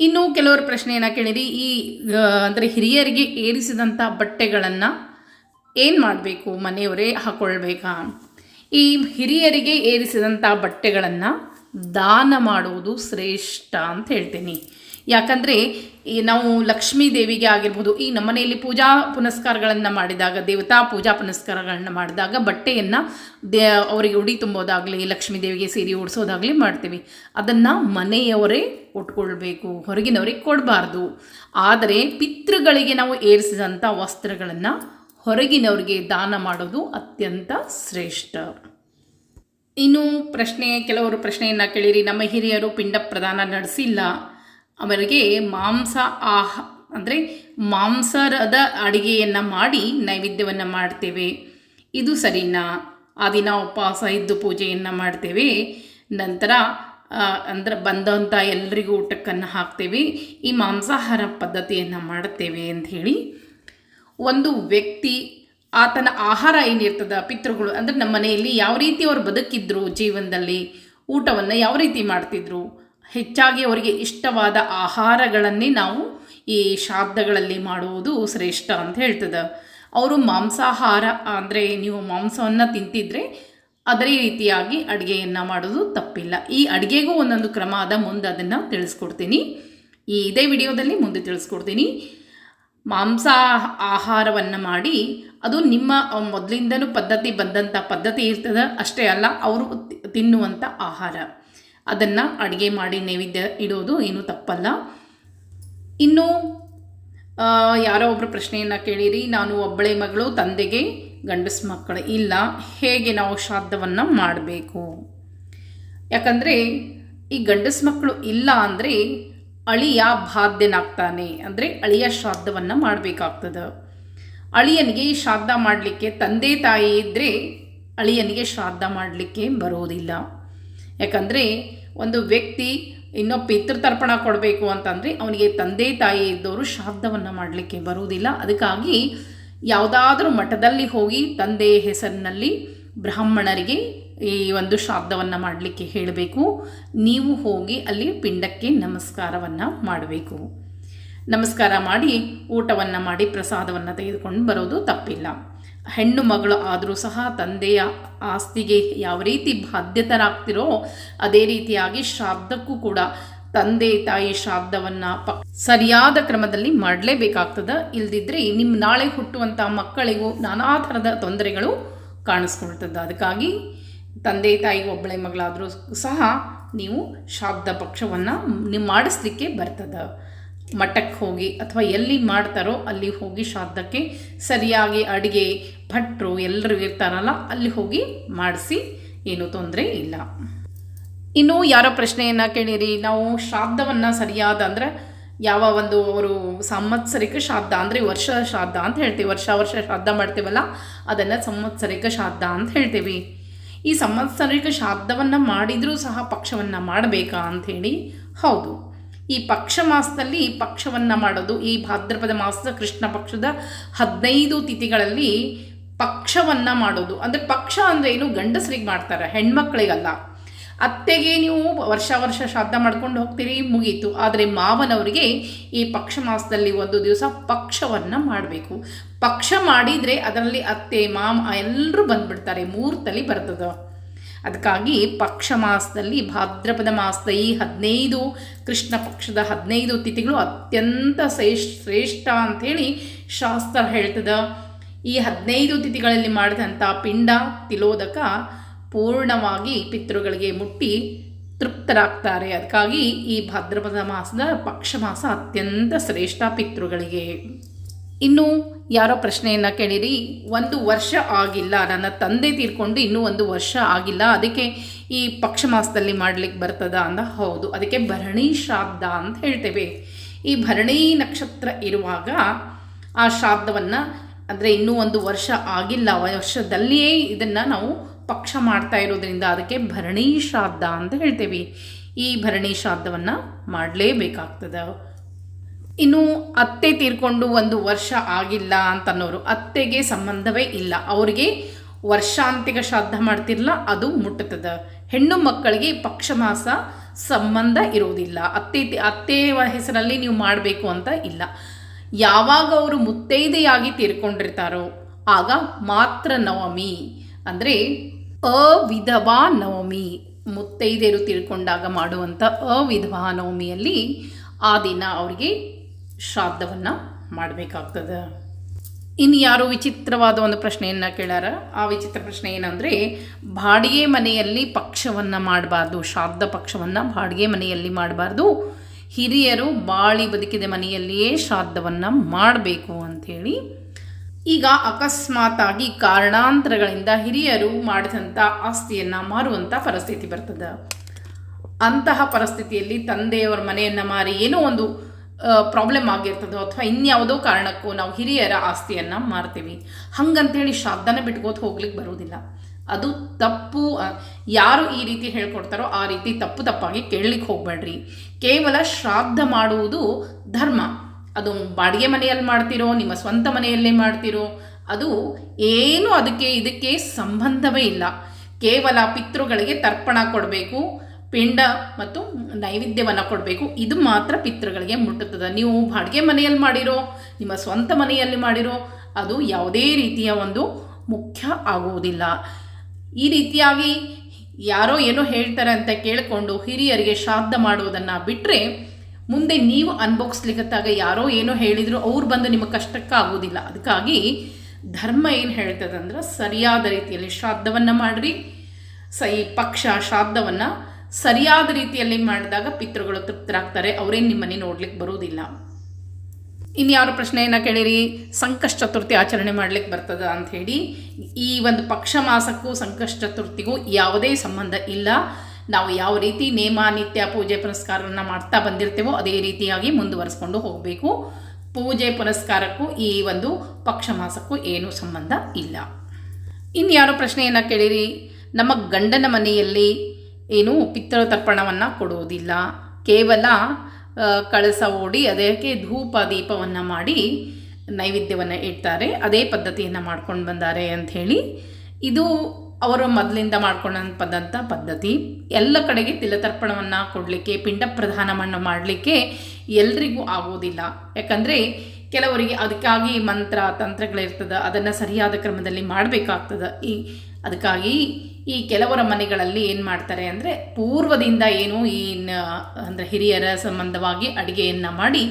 ಇನ್ನು ಕೆಲವರು ಪ್ರಶ್ನೆಯನ್ನು ಕೇಳಿರಿ? ಈ ಅಂದರೆ ಹಿರಿಯರಿಗೆ ಏರಿಸಿದಂಥ ಬಟ್ಟೆಗಳನ್ನು ಏನು ಮಾಡಬೇಕು? ಮನೆಯವರೇ ಹಾಕ್ಕೊಳ್ಬೇಕಾ ಈ ಹಿರಿಯರಿಗೆ ಏರಿಸಿದಂಥ ಬಟ್ಟೆಗಳನ್ನು ದಾನ ಮಾಡುವುದು ಶ್ರೇಷ್ಠ ಅಂತ ಹೇಳ್ತೀನಿ. ಯಾಕಂದರೆ, ಈ ನಾವು ಲಕ್ಷ್ಮೀ ದೇವಿಗೆ ಆಗಿರ್ಬೋದು, ಈ ನಮ್ಮ ಮನೆಯಲ್ಲಿ ಪೂಜಾ ಪುನಸ್ಕಾರಗಳನ್ನು ಮಾಡಿದಾಗ, ದೇವತಾ ಪೂಜಾ ಪುನಸ್ಕಾರಗಳನ್ನ ಮಾಡಿದಾಗ ಬಟ್ಟೆಯನ್ನು ದೇ, ಅವರಿಗೆ ಉಡಿ ತುಂಬೋದಾಗಲಿ, ಲಕ್ಷ್ಮೀ ದೇವಿಗೆ ಸೀರೆ ಉಡಿಸೋದಾಗಲಿ ಮಾಡ್ತೀವಿ. ಅದನ್ನು ಮನೆಯವರೇ ಉಟ್ಕೊಳ್ಬೇಕು, ಹೊರಗಿನವರಿಗೆ ಕೊಡಬಾರ್ದು. ಆದರೆ, ಪಿತೃಗಳಿಗೆ ನಾವು ಏರಿಸಿದಂಥ ವಸ್ತ್ರಗಳನ್ನು ಹೊರಗಿನವರಿಗೆ ದಾನ ಮಾಡೋದು ಅತ್ಯಂತ ಶ್ರೇಷ್ಠ. ಇನ್ನು ಪ್ರಶ್ನೆ, ಕೆಲವರು ಪ್ರಶ್ನೆಯನ್ನು ಕೇಳಿರಿ. ನಮ್ಮ ಹಿರಿಯರು ಪಿಂಡ ಪ್ರದಾನ ನಡೆಸಿಲ್ಲ. ಅವರಿಗೆ ಮಾಂಸ ಆಹ, ಅಂದರೆ ಮಾಂಸದ ಅಡಿಗೆಯನ್ನು ಮಾಡಿ ನೈವೇದ್ಯವನ್ನು ಮಾಡ್ತೇವೆ. ಇದು ಸರಿನಾ? ಆ ದಿನ ಉಪವಾಸ ಇದ್ದು ಪೂಜೆಯನ್ನು ಮಾಡ್ತೇವೆ. ನಂತರ ಅಂದರೆ ಬಂದಂಥ ಎಲ್ಲರಿಗೂ ಊಟಕ್ಕನ್ನು ಹಾಕ್ತೇವೆ. ಈ ಮಾಂಸಾಹಾರ ಪದ್ಧತಿಯನ್ನು ಮಾಡ್ತೇವೆ ಹೇಳಿ ಒಂದು ವ್ಯಕ್ತಿ ಆತನ ಆಹಾರ ಏನಿರ್ತದ, ಪಿತೃಗಳು, ಅಂದರೆ ನಮ್ಮ ಮನೆಯಲ್ಲಿ ಯಾವ ರೀತಿ ಅವರು ಬದುಕಿದ್ರು ಜೀವನದಲ್ಲಿ, ಊಟವನ್ನು ಯಾವ ರೀತಿ ಮಾಡ್ತಿದ್ರು, ಹೆಚ್ಚಾಗಿ ಅವರಿಗೆ ಇಷ್ಟವಾದ ಆಹಾರಗಳನ್ನೇ ನಾವು ಈ ಶ್ರಾದ್ದಗಳಲ್ಲಿ ಮಾಡುವುದು ಶ್ರೇಷ್ಠ ಅಂತ ಹೇಳ್ತದೆ. ಅವರು ಮಾಂಸಾಹಾರ, ಅಂದರೆ ನೀವು ಮಾಂಸವನ್ನು ತಿಂತಿದ್ರೆ ಅದೇ ರೀತಿಯಾಗಿ ಅಡುಗೆಯನ್ನು ಮಾಡೋದು ತಪ್ಪಿಲ್ಲ. ಈ ಅಡುಗೆಗೂ ಒಂದೊಂದು ಕ್ರಮ ಆದ ಮುಂದೆ ಅದನ್ನು ತಿಳಿಸ್ಕೊಡ್ತೀನಿ. ಈ ಇದೇ ವಿಡಿಯೋದಲ್ಲಿ ಮುಂದೆ ತಿಳಿಸ್ಕೊಡ್ತೀನಿ. ಮಾಂಸ ಆಹಾರವನ್ನು ಮಾಡಿ ಅದು ನಿಮ್ಮ ಮೊದಲಿಂದನೂ ಪದ್ಧತಿ ಬಂದಂಥ ಪದ್ಧತಿ ಇರ್ತದೆ, ಅಷ್ಟೇ ಅಲ್ಲ ಅವರು ತಿನ್ನುವಂಥ ಆಹಾರ. ಅದನ್ನು ಅಡುಗೆ ಮಾಡಿ ನೈವೇದ್ಯ ಇಡೋದು ಏನೂ ತಪ್ಪಲ್ಲ. ಇನ್ನು ಯಾರೋ ಒಬ್ಬರು ಪ್ರಶ್ನೆಯನ್ನು ಕೇಳಿರಿ, ನಾನು ಒಬ್ಬಳೆ ಮಗಳು, ತಂದೆಗೆ ಗಂಡಸು ಮಕ್ಕಳು ಇಲ್ಲ, ಹೇಗೆ ನಾವು ಶ್ರಾದ್ದವನ್ನು ಮಾಡಬೇಕು? ಯಾಕಂದರೆ, ಈ ಗಂಡಸು ಮಕ್ಕಳು ಇಲ್ಲ ಅಂದರೆ ಅಳಿಯ ಬಾಧ್ಯನಾಗ್ತಾನೆ, ಅಂದರೆ ಅಳಿಯ ಶ್ರಾದ್ದವನ್ನು ಮಾಡಬೇಕಾಗ್ತದೆ. ಅಳಿಯನಿಗೆ ಶ್ರಾದ್ದ ಮಾಡಲಿಕ್ಕೆ ತಂದೆ ತಾಯಿ ಇದ್ದರೆ ಅಳಿಯನಿಗೆ ಶ್ರಾದ್ದ ಮಾಡಲಿಕ್ಕೆ ಬರೋದಿಲ್ಲ. ಯಾಕಂದರೆ ಒಂದು ವ್ಯಕ್ತಿ ಇನ್ನೂ ಪಿತೃತರ್ಪಣ ಕೊಡಬೇಕು ಅಂತಂದರೆ ಅವನಿಗೆ ತಂದೆ ತಾಯಿ ಇದ್ದವರು ಶ್ರಾದ್ದವನ್ನು ಮಾಡಲಿಕ್ಕೆ ಬರುವುದಿಲ್ಲ ಅದಕ್ಕಾಗಿ ಯಾವುದಾದ್ರೂ ಮಠದಲ್ಲಿ ಹೋಗಿ ತಂದೆ ಹೆಸರಿನಲ್ಲಿ ಬ್ರಾಹ್ಮಣರಿಗೆ ಈ ಒಂದು ಶ್ರಾದ್ದವನ್ನು ಮಾಡಲಿಕ್ಕೆ ಹೇಳಬೇಕು. ನೀವು ಹೋಗಿ ಅಲ್ಲಿ ಪಿಂಡಕ್ಕೆ ನಮಸ್ಕಾರವನ್ನು ಮಾಡಬೇಕು. ನಮಸ್ಕಾರ ಮಾಡಿ, ಊಟವನ್ನು ಮಾಡಿ, ಪ್ರಸಾದವನ್ನು ತೆಗೆದುಕೊಂಡು ಬರೋದು ತಪ್ಪಿಲ್ಲ. ಹೆಣ್ಣು ಮಗಳು ಆದರೂ ಸಹ ತಂದೆಯ ಆಸ್ತಿಗೆ ಯಾವ ರೀತಿ ಬಾಧ್ಯತರಾಗ್ತಿರೋ, ಅದೇ ರೀತಿಯಾಗಿ ಶ್ರಾದ್ದಕ್ಕೂ ಕೂಡ ತಂದೆ ತಾಯಿ ಶ್ರಾದ್ದವನ್ನು ಪ ಸರಿಯಾದ ಕ್ರಮದಲ್ಲಿ ಮಾಡಲೇಬೇಕಾಗ್ತದೆ. ಇಲ್ದಿದ್ರೆ ನಿಮ್ಮ ನಾಳೆ ಹುಟ್ಟುವಂಥ ಮಕ್ಕಳಿಗೂ ನಾನಾ ಥರದ ತೊಂದರೆಗಳು ಕಾಣಿಸ್ಕೊಳ್ತದೆ. ಅದಕ್ಕಾಗಿ ತಂದೆ ತಾಯಿ ಒಬ್ಬಳೆ ಮಗಳಾದರೂ ಸಹ ನೀವು ಶ್ರಾದ್ದ ಪಕ್ಷವನ್ನು ನೀವು ಮಾಡಿಸ್ಲಿಕ್ಕೆ ಬರ್ತದೆ. ಮಠಕ್ಕೆ ಹೋಗಿ ಅಥವಾ ಎಲ್ಲಿ ಮಾಡ್ತಾರೋ ಅಲ್ಲಿ ಹೋಗಿ ಶ್ರಾದ್ದಕ್ಕೆ ಸರಿಯಾಗಿ ಅಡುಗೆ, ಭಟ್ರು ಎಲ್ಲರೂ ಇರ್ತಾರಲ್ಲ, ಅಲ್ಲಿ ಹೋಗಿ ಮಾಡಿಸಿ ಏನೂ ತೊಂದರೆ ಇಲ್ಲ. ಇನ್ನು ಯಾರೋ ಪ್ರಶ್ನೆಯನ್ನು ಕೇಳಿರಿ? ನಾವು ಶ್ರಾದ್ದವನ್ನು ಸರಿಯಾದ ಅಂದರೆ ಯಾವ ಒಂದು ಅವರು ಸಂವತ್ಸರಿಕ ಶ್ರಾದ್ದ ಅಂದರೆ ವರ್ಷ ಶ್ರಾದ್ದ ಅಂತ ಹೇಳ್ತೀವಿ. ವರ್ಷ ವರ್ಷ ಶ್ರಾದ್ದ ಮಾಡ್ತೀವಲ್ಲ, ಅದನ್ನು ಸಂವತ್ಸರಿಕ ಶ್ರಾದ್ದ ಅಂತ ಹೇಳ್ತೀವಿ. ಈ ಸಂವತ್ಸರಿಕ ಶ್ರಾದ್ದವನ್ನು ಮಾಡಿದರೂ ಸಹ ಪಕ್ಷವನ್ನು ಮಾಡಬೇಕಾ ಅಂಥೇಳಿ ಹೌದು. ಈ ಪಕ್ಷ ಮಾಸದಲ್ಲಿ ಪಕ್ಷವನ್ನು ಮಾಡೋದು, ಈ ಭಾದ್ರಪದ ಮಾಸದ ಕೃಷ್ಣ ಪಕ್ಷದ ಹದಿನೈದು ತಿಥಿಗಳಲ್ಲಿ ಪಕ್ಷವನ್ನು ಮಾಡೋದು. ಅಂದರೆ ಪಕ್ಷ ಅಂದರೆ ಏನು? ಗಂಡಸರಿಗೆ ಮಾಡ್ತಾರೆ, ಹೆಣ್ಮಕ್ಳಿಗಲ್ಲ. ಅತ್ತೆಗೆ ನೀವು ವರ್ಷ ವರ್ಷ ಶ್ರಾದ್ದ ಮಾಡ್ಕೊಂಡು ಹೋಗ್ತೀರಿ, ಮುಗೀತು. ಆದರೆ ಮಾವನವರಿಗೆ ಈ ಪಕ್ಷ ಮಾಸದಲ್ಲಿ ಒಂದು ದಿವಸ ಪಕ್ಷವನ್ನು ಮಾಡಬೇಕು. ಪಕ್ಷ ಮಾಡಿದರೆ ಅದರಲ್ಲಿ ಅತ್ತೆ, ಮಾಮ, ಎಲ್ಲರೂ ಬಂದ್ಬಿಡ್ತಾರೆ ಮೂರು ತಲೆ ಬರ್ತದೆ. ಅದಕ್ಕಾಗಿ ಪಕ್ಷ ಮಾಸದಲ್ಲಿ, ಭಾದ್ರಪದ ಮಾಸದ ಈ ಹದಿನೈದು, ಕೃಷ್ಣ ಪಕ್ಷದ ಹದಿನೈದು ತಿಥಿಗಳು ಅತ್ಯಂತ ಶ್ರೇಷ್ಠ ಶ್ರೇಷ್ಠ ಅಂಥೇಳಿ ಶಾಸ್ತ್ರ ಹೇಳ್ತದ. ಈ ಹದಿನೈದು ತಿಥಿಗಳಲ್ಲಿ ಮಾಡಿದಂಥ ಪಿಂಡ, ತಿಲೋದಕ ಪೂರ್ಣವಾಗಿ ಪಿತೃಗಳಿಗೆ ಮುಟ್ಟಿ ತೃಪ್ತರಾಗ್ತಾರೆ. ಅದಕ್ಕಾಗಿ ಈ ಭಾದ್ರಪದ ಮಾಸದ ಪಕ್ಷ ಮಾಸ ಅತ್ಯಂತ ಶ್ರೇಷ್ಠ ಪಿತೃಗಳಿಗೆ. ಇನ್ನು ಯಾರೋ ಪ್ರಶ್ನೆಯನ್ನು ಕೇಳಿರಿ, ಒಂದು ವರ್ಷ ಆಗಿಲ್ಲ, ನನ್ನ ತಂದೆ ತೀರ್ಕೊಂಡು ಇನ್ನೂ ಒಂದು ವರ್ಷ ಆಗಿಲ್ಲ, ಅದಕ್ಕೆ ಈ ಪಕ್ಷ ಮಾಸದಲ್ಲಿ ಮಾಡಲಿಕ್ಕೆ ಬರ್ತದ ಅಂದ, ಹೌದು, ಅದಕ್ಕೆ ಭರಣಿ ಶ್ರಾದ್ದ ಅಂತ ಹೇಳ್ತೇವೆ. ಈ ಭರಣಿ ನಕ್ಷತ್ರ ಇರುವಾಗ ಆ ಶ್ರಾದ್ದವನ್ನು, ಅಂದರೆ ಇನ್ನೂ ಒಂದು ವರ್ಷ ಆಗಿಲ್ಲ, ವರ್ಷದಲ್ಲಿಯೇ ಇದನ್ನು ನಾವು ಪಕ್ಷ ಮಾಡ್ತಾ ಇರೋದ್ರಿಂದ ಅದಕ್ಕೆ ಭರಣಿ ಶ್ರಾದ್ದ ಅಂತ ಹೇಳ್ತೇವೆ. ಈ ಭರಣಿ ಶ್ರಾದ್ದವನ್ನು ಮಾಡಲೇಬೇಕಾಗ್ತದೆ. ಇನ್ನು ಅತ್ತೆ ತೀರ್ಕೊಂಡು ಒಂದು ವರ್ಷ ಆಗಿಲ್ಲ ಅಂತನ್ನೋರು ಅತ್ತೆಗೆ ಸಂಬಂಧವೇ ಇಲ್ಲ. ಅವರಿಗೆ ವರ್ಷಾಂತಿಕ ಶ್ರಾದ್ದ ಮಾಡ್ತಿರಲ್ಲ ಅದು ಮುಟ್ಟುತ್ತದೆ ಹೆಣ್ಣು ಮಕ್ಕಳಿಗೆ ಪಕ್ಷ ಮಾಸ ಸಂಬಂಧ ಇರುವುದಿಲ್ಲ. ಅತ್ತೆ ಅತ್ತೆ ಹೆಸರಲ್ಲಿ ನೀವು ಮಾಡಬೇಕು ಅಂತ ಇಲ್ಲ. ಯಾವಾಗ ಅವರು ಮುತ್ತೈದೆಯಾಗಿ ತೀರ್ಕೊಂಡಿರ್ತಾರೋ, ಆಗ ಮಾತ್ರ ನವಮಿ, ಅಂದರೆ ಅವಿಧವಾ ನವಮಿ, ಮುತ್ತೈದೆಯರು ತೀರ್ಕೊಂಡಾಗ ಮಾಡುವಂಥ ಅವಿಧವಾ ನವಮಿಯಲ್ಲಿ ಆ ದಿನ ಅವರಿಗೆ ಶ್ರಾದ್ದವನ್ನು ಮಾಡಬೇಕಾಗ್ತದೆ. ಇನ್ನು ಯಾರು ವಿಚಿತ್ರವಾದ ಒಂದು ಪ್ರಶ್ನೆಯನ್ನು ಕೇಳಾರ ಆ ವಿಚಿತ್ರ ಪ್ರಶ್ನೆ ಏನಂದರೆ, ಬಾಡಿಗೆ ಮನೆಯಲ್ಲಿ ಪಕ್ಷವನ್ನು ಮಾಡಬಾರ್ದು ಶ್ರಾದ್ದ ಪಕ್ಷವನ್ನು ಬಾಡಿಗೆ ಮನೆಯಲ್ಲಿ ಮಾಡಬಾರ್ದು. ಹಿರಿಯರು ಬಾಳಿ ಬದುಕಿದ ಮನೆಯಲ್ಲಿಯೇ ಶ್ರಾದ್ದವನ್ನು ಮಾಡಬೇಕು ಅಂಥೇಳಿ ಈಗ ಅಕಸ್ಮಾತಾಗಿ ಕಾರಣಾಂತರಗಳಿಂದ ಹಿರಿಯರು ಮಾಡಿದಂಥ ಆಸ್ತಿಯನ್ನು ಮಾರುವಂಥ ಪರಿಸ್ಥಿತಿ ಬರ್ತದೆ. ಅಂತಹ ಪರಿಸ್ಥಿತಿಯಲ್ಲಿ ತಂದೆಯವರ ಮನೆಯನ್ನು ಮಾರಿ ಏನೋ ಒಂದು ಪ್ರಾಬ್ಲಮ್ ಆಗಿರ್ತದೋ ಅಥವಾ ಇನ್ಯಾವುದೋ ಕಾರಣಕ್ಕೂ ನಾವು ಹಿರಿಯರ ಆಸ್ತಿಯನ್ನು ಮಾರ್ತೀವಿ. ಹಂಗಂತೇಳಿ ಶ್ರಾದ್ದನ ಬಿಟ್ಕೋತ ಹೋಗ್ಲಿಕ್ಕೆ ಬರೋದಿಲ್ಲ. ಅದು ತಪ್ಪು ಯಾರು ಈ ರೀತಿ ಹೇಳ್ಕೊಡ್ತಾರೋ ಆ ರೀತಿ ತಪ್ಪು ತಪ್ಪಾಗಿ ಕೇಳಲಿಕ್ಕೆ ಹೋಗಬೇಡ್ರಿ. ಕೇವಲ ಶ್ರಾದ್ದ ಮಾಡುವುದು ಧರ್ಮ. ಅದು ಬಾಡಿಗೆ ಮನೆಯಲ್ಲಿ ಮಾಡ್ತಿರೋ, ನಿಮ್ಮ ಸ್ವಂತ ಮನೆಯಲ್ಲೇ ಮಾಡ್ತಿರೋ, ಅದು ಏನು ಅದಕ್ಕೆ ಇದಕ್ಕೆ ಸಂಬಂಧವೇ ಇಲ್ಲ. ಕೇವಲ ಪಿತೃಗಳಿಗೆ ತರ್ಪಣ ಕೊಡಬೇಕು ಪಿಂಡ ಮತ್ತು ನೈವೇದ್ಯವನ್ನು ಕೊಡಬೇಕು. ಇದು ಮಾತ್ರ ಪಿತೃಗಳಿಗೆ ಮುಟ್ಟುತ್ತದೆ. ನೀವು ಬಾಡಿಗೆ ಮನೆಯಲ್ಲಿ ಮಾಡಿರೋ, ನಿಮ್ಮ ಸ್ವಂತ ಮನೆಯಲ್ಲಿ ಮಾಡಿರೋ, ಅದು ಯಾವುದೇ ರೀತಿಯ ಒಂದು ಮುಖ್ಯ ಆಗುವುದಿಲ್ಲ. ಈ ರೀತಿಯಾಗಿ ಯಾರೋ ಏನೋ ಹೇಳ್ತಾರೆ ಅಂತ ಕೇಳಿಕೊಂಡು ಹಿರಿಯರಿಗೆ ಶ್ರಾದ್ದ ಮಾಡುವುದನ್ನು ಬಿಟ್ಟರೆ ಮುಂದೆ ನೀವು ಅನುಭವಿಸ್ಲಿಕ್ಕತ್ತಾಗ ಯಾರೋ ಏನೋ ಹೇಳಿದ್ರು ಅವ್ರು ಬಂದು ನಿಮ್ಮ ಕಷ್ಟಕ್ಕೆ ಆಗೋದಿಲ್ಲ ಅದಕ್ಕಾಗಿ ಧರ್ಮ ಏನು ಹೇಳ್ತದಂದ್ರೆ ಸರಿಯಾದ ರೀತಿಯಲ್ಲಿ ಶ್ರಾದ್ದವನ್ನು ಮಾಡಿರಿ. ಸೈ ಪಕ್ಷ ಶ್ರಾದ್ದವನ್ನು ಸರಿಯಾದ ರೀತಿಯಲ್ಲಿ ಮಾಡಿದಾಗ ಪಿತೃಗಳು ತೃಪ್ತರಾಗ್ತಾರೆ. ಅವರೇನು ನಿಮ್ಮನೆ ನೋಡ್ಲಿಕ್ಕೆ ಬರೋದಿಲ್ಲ. ಇನ್ಯಾರು ಪ್ರಶ್ನೆಯನ್ನು ಕೇಳಿರಿ ಸಂಕಷ್ಟ ಚತುರ್ಥಿ ಆಚರಣೆ ಮಾಡ್ಲಿಕ್ಕೆ ಬರ್ತದ ಅಂತ ಹೇಳಿ, ಈ ಒಂದು ಪಕ್ಷ ಮಾಸಕ್ಕೂ ಸಂಕಷ್ಟ ಚತುರ್ಥಿಗೂ ಯಾವುದೇ ಸಂಬಂಧ ಇಲ್ಲ. ನಾವು ಯಾವ ರೀತಿ ನೇಮ, ನಿತ್ಯ ಪೂಜೆ ಪುನಸ್ಕಾರವನ್ನು ಮಾಡ್ತಾ ಬಂದಿರ್ತೇವೋ ಅದೇ ರೀತಿಯಾಗಿ ಮುಂದುವರಿಸ್ಕೊಂಡು ಹೋಗಬೇಕು. ಪೂಜೆ ಪುನಸ್ಕಾರಕ್ಕೂ ಈ ಒಂದು ಪಕ್ಷ ಮಾಸಕ್ಕೂ ಏನೂ ಸಂಬಂಧ ಇಲ್ಲ. ಇನ್ಯಾರು ಪ್ರಶ್ನೆಯನ್ನು ಕೇಳಿರಿ, ನಮ್ಮ ಗಂಡನ ಮನೆಯಲ್ಲಿ ಏನು ಪಿತ್ತಳ ತರ್ಪಣವನ್ನು ಕೊಡುವುದಿಲ್ಲ. ಕೇವಲ ಕಳಸ ಓಡಿ ಅದಕ್ಕೆ ಧೂಪ ದೀಪವನ್ನು ಮಾಡಿ ನೈವೇದ್ಯವನ್ನು ಇಡ್ತಾರೆ. ಅದೇ ಪದ್ಧತಿಯನ್ನು ಮಾಡ್ಕೊಂಡು ಬಂದಾರೆ ಅಂಥೇಳಿ ಇದು ಅವರು ಮೊದಲಿಂದ ಮಾಡ್ಕೊಂಡಂಥ ಪದ್ಧತಿ. ಎಲ್ಲ ಕಡೆಗೆ ತಿಲತರ್ಪಣವನ್ನು ಕೊಡಲಿಕ್ಕೆ, ಪಿಂಡ ಪ್ರಧಾನವನ್ನು ಮಾಡಲಿಕ್ಕೆ ಎಲ್ರಿಗೂ ಆಗೋದಿಲ್ಲ. ಯಾಕಂದರೆ ಕೆಲವರಿಗೆ ಅದಕ್ಕಾಗಿ ಮಂತ್ರ, ತಂತ್ರಗಳಿರ್ತದೆ, ಅದನ್ನು ಸರಿಯಾದ ಕ್ರಮದಲ್ಲಿ ಮಾಡಬೇಕಾಗ್ತದೆ. ಈ ಅದಕ್ಕಾಗಿ ಈ ಕೆಲವರ ಮನೆಗಳಲ್ಲಿ ಏನು ಮಾಡ್ತಾರೆ ಅಂದರೆ ಪೂರ್ವದಿಂದ ಏನು ಈ ಅಂದರೆ ಹಿರಿಯರ ಸಂಬಂಧವಾಗಿ ಅಡುಗೆಯನ್ನು ಮಾಡಿ,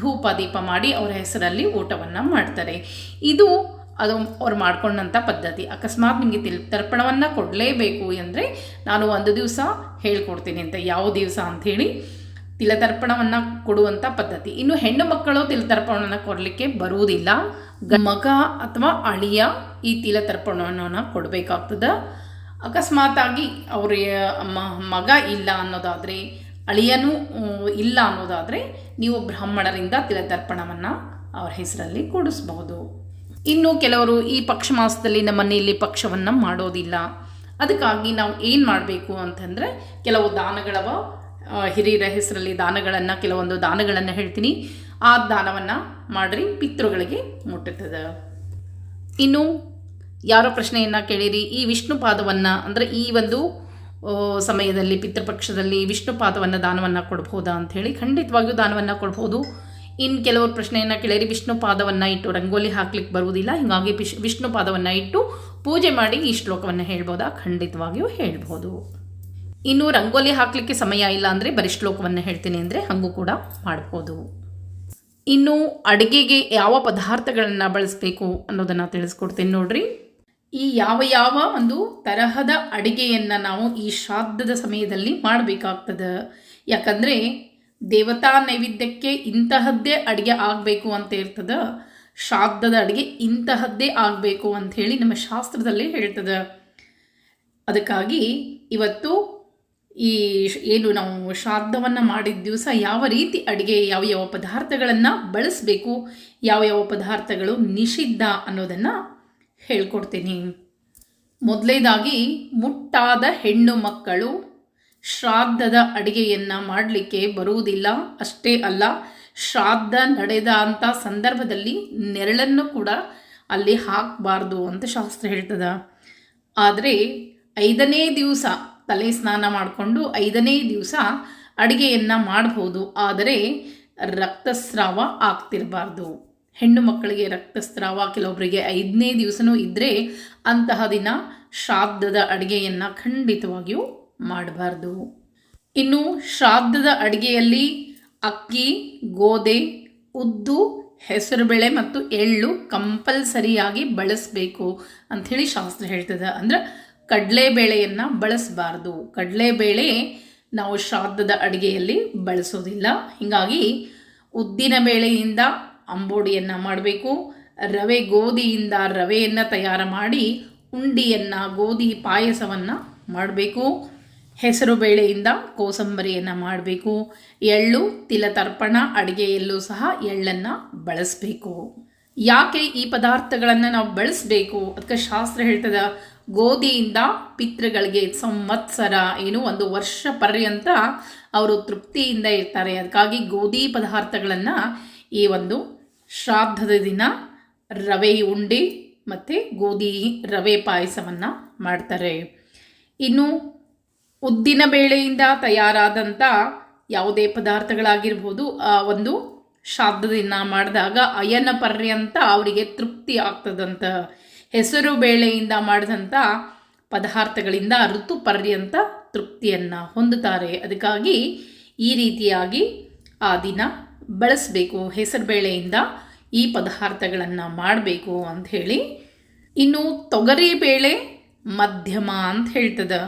ಧೂಪ, ದೀಪ ಮಾಡಿ ಅವರ ಹೆಸರಲ್ಲಿ ಊಟವನ್ನು ಮಾಡ್ತಾರೆ. ಇದು ಅದು ಅವ್ರು ಮಾಡ್ಕೊಂಡಂಥ ಪದ್ಧತಿ. ಅಕಸ್ಮಾತ್ ನಿಮಗೆ ತಿಲ್, ತರ್ಪಣವನ್ನು ಕೊಡಲೇಬೇಕು ಅಂದರೆ ನಾನು ಒಂದು ದಿವಸ ಹೇಳ್ಕೊಡ್ತೀನಿ ಅಂತ, ಯಾವ ದಿವಸ ಅಂಥೇಳಿ ತಿಲತರ್ಪಣವನ್ನು ಕೊಡುವಂಥ ಪದ್ಧತಿ. ಇನ್ನು ಹೆಣ್ಣು ಮಕ್ಕಳು ತಿಲತರ್ಪಣವನ್ನು ಕೊಡಲಿಕ್ಕೆ ಬರುವುದಿಲ್ಲ. ಮಗ ಅಥವಾ ಅಳಿಯ ಈ ತಿಲತರ್ಪಣವನ್ನು ಕೊಡಬೇಕಾಗ್ತದೆ. ಅಕಸ್ಮಾತಾಗಿ ಅವ್ರ ಮಗ ಇಲ್ಲ ಅನ್ನೋದಾದರೆ, ಅಳಿಯನೂ ಇಲ್ಲ ಅನ್ನೋದಾದರೆ ನೀವು ಬ್ರಾಹ್ಮಣರಿಂದ ತಿಲತರ್ಪಣವನ್ನು ಅವರ ಹೆಸರಲ್ಲಿ ಕೊಡಿಸ್ಬಹುದು. ಇನ್ನು ಕೆಲವರು ಈ ಪಕ್ಷ ಮಾಸದಲ್ಲಿ ನಮ್ಮ ಮನೆಯಲ್ಲಿ ಪಕ್ಷವನ್ನು ಮಾಡೋದಿಲ್ಲ. ಅದಕ್ಕಾಗಿ ನಾವು ಏನು ಮಾಡಬೇಕು ಅಂತಂದರೆ, ಕೆಲವು ದಾನಗಳವ ಹಿರಿಯರ ಹೆಸರಲ್ಲಿ ದಾನಗಳನ್ನು, ಕೆಲವೊಂದು ದಾನಗಳನ್ನು ಹೇಳ್ತೀನಿ. ಆ ದಾನವನ್ನು ಮಾಡ್ರಿ, ಪಿತೃಗಳಿಗೆ ಮುಟ್ಟುತ್ತದೆ ಇನ್ನು ಯಾರೋ ಪ್ರಶ್ನೆಯನ್ನು ಕೇಳಿರಿ. ಈ ವಿಷ್ಣು ಪಾದವನ್ನು ಅಂದರೆ ಈ ಒಂದು ಸಮಯದಲ್ಲಿ, ಪಿತೃಪಕ್ಷದಲ್ಲಿ ವಿಷ್ಣು ಪಾದವನ್ನು ದಾನವನ್ನು ಕೊಡ್ಬೋದಾ ಅಂಥೇಳಿ ಖಂಡಿತವಾಗಿಯೂ ದಾನವನ್ನು ಕೊಡ್ಬೋದು. ಇನ್ನು ಕೆಲವರು ಪ್ರಶ್ನೆಯನ್ನು ಕೇಳಿರಿ. ವಿಷ್ಣು ಪಾದವನ್ನು ಇಟ್ಟು ರಂಗೋಲಿ ಹಾಕ್ಲಿಕ್ಕೆ ಬರುವುದಿಲ್ಲ. ಹೀಗಾಗಿ ವಿಶ್ ವಿಷ್ಣು ಪಾದವನ್ನು ಇಟ್ಟು ಪೂಜೆ ಮಾಡಿ ಈ ಶ್ಲೋಕವನ್ನು ಹೇಳ್ಬೋದಾ? ಖಂಡಿತವಾಗಿಯೂ ಹೇಳ್ಬೋದು. ಇನ್ನು ರಂಗೋಲಿ ಹಾಕಲಿಕ್ಕೆ ಸಮಯ ಇಲ್ಲ ಅಂದರೆ ಬರೀ ಶ್ಲೋಕವನ್ನು ಹೇಳ್ತೀನಿ ಅಂದರೆ ಹಾಗೂ ಕೂಡ ಮಾಡ್ಬೋದು. ಇನ್ನು ಅಡುಗೆಗೆ ಯಾವ ಪದಾರ್ಥಗಳನ್ನು ಬಳಸಬೇಕು ಅನ್ನೋದನ್ನು ತಿಳಿಸ್ಕೊಡ್ತೀನಿ ನೋಡ್ರಿ. ಈ ಯಾವ ಯಾವ ಒಂದು ತರಹದ ಅಡುಗೆಯನ್ನು ನಾವು ಈ ಶ್ರಾದ್ದದ ಸಮಯದಲ್ಲಿ ಮಾಡಬೇಕಾಗ್ತದೆ? ಯಾಕಂದರೆ ದೇವತಾ ನೈವೇದ್ಯಕ್ಕೆ ಇಂತಹದ್ದೇ ಅಡುಗೆ ಆಗಬೇಕು ಅಂತ ಇರ್ತದೆ ಶ್ರಾದ್ದದ ಅಡುಗೆ ಇಂತಹದ್ದೇ ಆಗಬೇಕು ಅಂಥೇಳಿ ನಮ್ಮ ಶಾಸ್ತ್ರದಲ್ಲಿ ಹೇಳ್ತದೆ. ಅದಕ್ಕಾಗಿ ಇವತ್ತು ಈ ಏನು ನಾವು ಶ್ರಾದ್ದವನ್ನು ಮಾಡಿದ ದಿವಸ ಯಾವ ರೀತಿ ಅಡುಗೆ, ಯಾವ ಯಾವ ಪದಾರ್ಥಗಳನ್ನು ಬಳಸಬೇಕು, ಯಾವ ಯಾವ ಪದಾರ್ಥಗಳು ನಿಷಿದ್ಧ ಅನ್ನೋದನ್ನು ಹೇಳ್ಕೊಡ್ತೀನಿ. ಮೊದಲೇದಾಗಿ ಮುಟ್ಟಾದ ಹೆಣ್ಣು ಮಕ್ಕಳು ಶ್ರಾದ್ದದ ಅಡುಗೆಯನ್ನು ಮಾಡಲಿಕ್ಕೆ ಬರುವುದಿಲ್ಲ. ಅಷ್ಟೇ ಅಲ್ಲ, ಶ್ರಾದ್ದ ನಡೆದ ಅಂಥ ಸಂದರ್ಭದಲ್ಲಿ ನೆರಳನ್ನು ಕೂಡ ಅಲ್ಲಿ ಹಾಕಬಾರ್ದು ಅಂತ ಶಾಸ್ತ್ರ ಹೇಳ್ತದ. ಆದರೆ, ಐದನೇ ದಿವಸ ತಲೆ ಸ್ನಾನ ಮಾಡಿಕೊಂಡು ಐದನೇ ದಿವಸ ಅಡುಗೆಯನ್ನು ಮಾಡಬಹುದು ಆದರೆ, ರಕ್ತಸ್ರಾವ ಆಗ್ತಿರಬಾರ್ದು. ಹೆಣ್ಣು ಮಕ್ಕಳಿಗೆ ರಕ್ತಸ್ರಾವ ಕೆಲವೊಬ್ಬರಿಗೆ ಐದನೇ ದಿವಸನೂ ಇದ್ದರೆ ಅಂತಹ ದಿನ ಶ್ರಾದ್ದದ ಅಡುಗೆಯನ್ನು ಖಂಡಿತವಾಗಿಯೂ ಮಾಡಬಾರ್ದು. ಇನ್ನು ಶ್ರಾದ್ದದ ಅಡುಗೆಯಲ್ಲಿ ಅಕ್ಕಿ, ಗೋಧಿ, ಉದ್ದು, ಹೆಸರುಬೇಳೆ ಮತ್ತು ಎಳ್ಳು ಕಂಪಲ್ಸರಿಯಾಗಿ ಬಳಸಬೇಕು ಅಂಥೇಳಿ ಶಾಸ್ತ್ರ ಹೇಳ್ತದೆ. ಅಂದ್ರೆ ಕಡಲೆಬೇಳೆಯನ್ನು ಬಳಸಬಾರ್ದು. ಕಡಲೆಬೇಳೆ ನಾವು ಶ್ರಾದ್ದದ ಅಡುಗೆಯಲ್ಲಿ ಬಳಸೋದಿಲ್ಲ. ಹೀಗಾಗಿ ಉದ್ದಿನ ಬೇಳೆಯಿಂದ ಅಂಬೋಡಿಯನ್ನು ಮಾಡಬೇಕು. ರವೆ ಗೋಧಿಯಿಂದ ರವೆಯನ್ನು ತಯಾರು ಮಾಡಿ ಉಂಡಿಯನ್ನು, ಗೋಧಿ ಪಾಯಸವನ್ನು ಮಾಡಬೇಕು. ಹೆಸರು ಬೇಳೆಯಿಂದ ಕೋಸಂಬರಿಯನ್ನು ಮಾಡಬೇಕು. ಎಳ್ಳು ತಿಲತರ್ಪಣ ಅಡುಗೆಯಲ್ಲೂ ಸಹ ಎಳ್ಳನ್ನು ಬಳಸಬೇಕು. ಯಾಕೆ ಈ ಪದಾರ್ಥಗಳನ್ನು ನಾವು ಬಳಸಬೇಕು? ಅದಕ್ಕೆ ಶಾಸ್ತ್ರ ಹೇಳ್ತದ, ಗೋಧಿಯಿಂದ ಪಿತೃಗಳಿಗೆ ಸಂವತ್ಸರ ಏನು ಒಂದು ವರ್ಷ ಪರ್ಯಂತ ಅವರು ತೃಪ್ತಿಯಿಂದ ಇರ್ತಾರೆ. ಅದಕ್ಕಾಗಿ ಗೋಧಿ ಪದಾರ್ಥಗಳನ್ನು ಈ ಒಂದು ಶ್ರಾದ್ದದ ದಿನ ರವೆ ಉಂಡೆ ಮತ್ತು ಗೋಧಿ ರವೆ ಪಾಯಸವನ್ನು ಮಾಡ್ತಾರೆ. ಇನ್ನು ಉದ್ದಿನ ಬೇಳೆಯಿಂದ ತಯಾರಾದಂಥ ಯಾವುದೇ ಪದಾರ್ಥಗಳಾಗಿರ್ಬೋದು, ಆ ಒಂದು ಶ್ರಾದ್ದದಿಂದ ಮಾಡಿದಾಗ ಅಯನ ಪರ್ಯಂತ ಅವರಿಗೆ ತೃಪ್ತಿ ಆಗ್ತದಂತ. ಹೆಸರು ಬೇಳೆಯಿಂದ ಮಾಡಿದಂಥ ಪದಾರ್ಥಗಳಿಂದ ಋತು ಪರ್ಯಂತ ತೃಪ್ತಿಯನ್ನು ಹೊಂದುತ್ತಾರೆ. ಅದಕ್ಕಾಗಿ ಈ ರೀತಿಯಾಗಿ ಆ ದಿನ ಬಳಸಬೇಕು, ಹೆಸರುಬೇಳೆಯಿಂದ ಈ ಪದಾರ್ಥಗಳನ್ನು ಮಾಡಬೇಕು ಅಂಥೇಳಿ ಇನ್ನು ತೊಗರಿ ಬೇಳೆ ಮಧ್ಯಮ ಅಂತ ಹೇಳ್ತದೆ.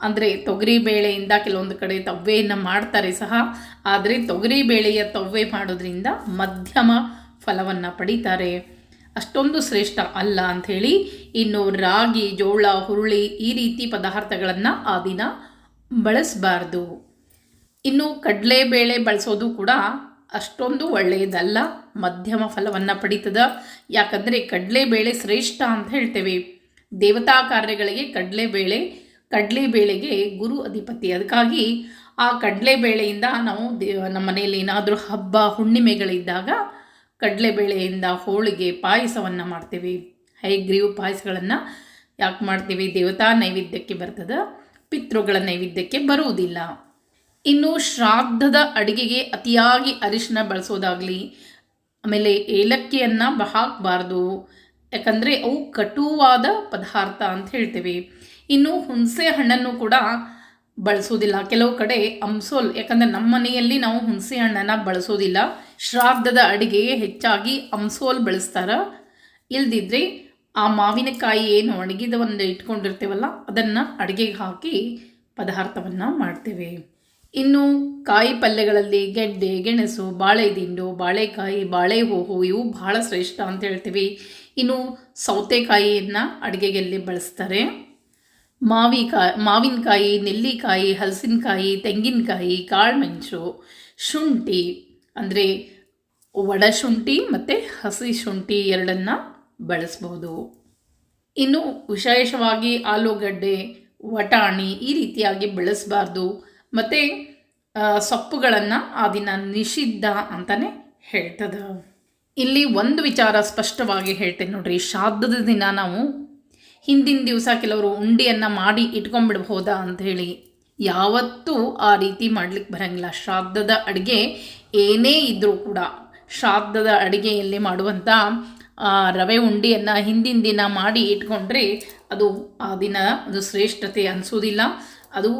ಅಂದರೆ ತೊಗರಿ ಬೇಳೆಯಿಂದ ಕೆಲವೊಂದು ಕಡೆ ತವ್ವೆಯನ್ನು ಮಾಡ್ತಾರೆ ಸಹ. ಆದರೆ ತೊಗರಿ ಬೇಳೆಯ ತವ್ವೆ ಮಾಡೋದ್ರಿಂದ ಮಧ್ಯಮ ಫಲವನ್ನು ಪಡೀತಾರೆ. ಅಷ್ಟೊಂದು ಶ್ರೇಷ್ಠ ಅಲ್ಲ ಅಂಥೇಳಿ ಇನ್ನು ರಾಗಿ, ಜೋಳ, ಹುರುಳಿ ಈ ರೀತಿ ಪದಾರ್ಥಗಳನ್ನು ಆ ದಿನ ಬಳಸಬಾರ್ದು. ಇನ್ನು ಕಡಲೆಬೇಳೆ ಬಳಸೋದು ಕೂಡ ಅಷ್ಟೊಂದು ಒಳ್ಳೆಯದಲ್ಲ, ಮಧ್ಯಮ ಫಲವನ್ನು ಪಡೀತದ. ಯಾಕಂದರೆ ಕಡಲೆಬೇಳೆ ಶ್ರೇಷ್ಠ ಅಂತ ಹೇಳ್ತೇವೆ. ದೇವತಾ ಕಾರ್ಯಗಳಿಗೆ ಕಡಲೆಬೇಳೆ ಕಡಲೆಬೇಳೆಗೆ ಗುರು ಅಧಿಪತಿ. ಅದಕ್ಕಾಗಿ ಆ ಕಡಲೆಬೇಳೆಯಿಂದ ನಾವು ದೇ, ನಮ್ಮ ಮನೆಯಲ್ಲಿ ಏನಾದರೂ ಹಬ್ಬ, ಹುಣ್ಣಿಮೆಗಳಿದ್ದಾಗ ಕಡಲೆಬೇಳೆಯಿಂದ ಹೋಳಿಗೆ ಪಾಯಸವನ್ನು ಮಾಡ್ತೇವೆ. ಹೈಗ್ರೀವ್ ಪಾಯಸಗಳನ್ನು ಯಾಕೆ ಮಾಡ್ತೀವಿ? ದೇವತಾ ನೈವೇದ್ಯಕ್ಕೆ ಬರ್ತದ, ಪಿತೃಗಳ ನೈವೇದ್ಯಕ್ಕೆ ಬರುವುದಿಲ್ಲ. ಇನ್ನು ಶ್ರಾದ್ದದ ಅಡಿಗೆಗೆ ಅತಿಯಾಗಿ ಅರಿಶಿನ ಬಳಸೋದಾಗಲಿ, ಆಮೇಲೆ ಏಲಕ್ಕಿಯನ್ನು ಹಾಕಬಾರ್ದು ಯಾಕಂದರೆ ಅವು ಕಟುವಾದ ಪದಾರ್ಥ ಅಂತ ಹೇಳ್ತೇವೆ. ಇನ್ನು ಹುಣಸೆ ಹಣ್ಣನ್ನು ಕೂಡ ಬಳಸೋದಿಲ್ಲ. ಕೆಲವು ಕಡೆ ಅಂಸೋಲ್ ಯಾಕಂದರೆ ನಮ್ಮ ಮನೆಯಲ್ಲಿ ನಾವು ಹುಣಸೆ ಹಣ್ಣನ್ನು ಬಳಸೋದಿಲ್ಲ. ಶ್ರಾದ್ದದ ಅಡುಗೆಗೆ ಹೆಚ್ಚಾಗಿ ಅಂಸೋಲ್ ಬಳಸ್ತಾರೆ. ಇಲ್ದಿದ್ರೆ ಆ ಮಾವಿನಕಾಯಿ ಏನು ಒಣಗಿದ ಒಂದು ಇಟ್ಕೊಂಡಿರ್ತೇವಲ್ಲ, ಅದನ್ನು ಅಡುಗೆಗೆ ಹಾಕಿ ಪದಾರ್ಥವನ್ನು ಮಾಡ್ತೇವೆ. ಇನ್ನು ಕಾಯಿ ಪಲ್ಯಗಳಲ್ಲಿ ಗೆಡ್ಡೆ, ಗೆಣಸು, ಬಾಳೆದಿಂಡು, ಬಾಳೆಕಾಯಿ ಬಾಳೆ ಹೂವು ಇವು ಬಹಳ ಶ್ರೇಷ್ಠ ಅಂತ ಹೇಳ್ತೀವಿ. ಇನ್ನು ಸೌತೆಕಾಯಿಯನ್ನು ಅಡುಗೆಯಲ್ಲಿ ಬಳಸ್ತಾರೆ. ಮಾವಿಕಾಯಿ, ಮಾವಿನಕಾಯಿ, ನೆಲ್ಲಿಕಾಯಿ, ಹಲಸಿನಕಾಯಿ, ತೆಂಗಿನಕಾಯಿ ಕಾಳುಮೆಣಸು ಶುಂಠಿ, ಅಂದರೆ ಒಣಶುಂಠಿ ಮತ್ತು ಹಸಿ ಶುಂಠಿ ಎರಡನ್ನು ಬಳಸ್ಬೋದು. ಇನ್ನು ವಿಶೇಷವಾಗಿ ಆಲೂಗಡ್ಡೆ, ವಟಾಣಿ ಈ ರೀತಿಯಾಗಿ ಬೆಳೆಸಬಾರ್ದು. ಮತ್ತು ಸೊಪ್ಪುಗಳನ್ನು ಆ ದಿನ ನಿಷಿದ್ಧ ಅಂತಲೇ ಹೇಳ್ತದ. ಇಲ್ಲಿ ಒಂದು ವಿಚಾರ ಸ್ಪಷ್ಟವಾಗಿ ಹೇಳ್ತೇನೆ ನೋಡ್ರಿ. ಶ್ರಾದ್ದದ ದಿನ ನಾವು ಹಿಂದಿನ ದಿವಸ ಕೆಲವರು ಉಂಡಿಯನ್ನು ಮಾಡಿ ಇಟ್ಕೊಂಡ್ಬಿಡ್ಬೋದಾ ಅಂಥೇಳಿ ಯಾವತ್ತೂ ಆ ರೀತಿ ಮಾಡ್ಲಿಕ್ಕೆ ಬರೋಂಗಿಲ್ಲ. ಶ್ರಾದ್ದದ ಅಡುಗೆ ಏನೇ ಇದ್ದರೂ ಕೂಡ, ಶ್ರಾದ್ದದ ಅಡುಗೆಯಲ್ಲಿ ಮಾಡುವಂಥ ರವೆ ಉಂಡಿಯನ್ನು ಹಿಂದಿನ ದಿನ ಮಾಡಿ ಇಟ್ಕೊಂಡ್ರೆ ಅದು ಆ ದಿನ ಅದು ಶ್ರೇಷ್ಠತೆ ಅನಿಸೋದಿಲ್ಲ. ಅದು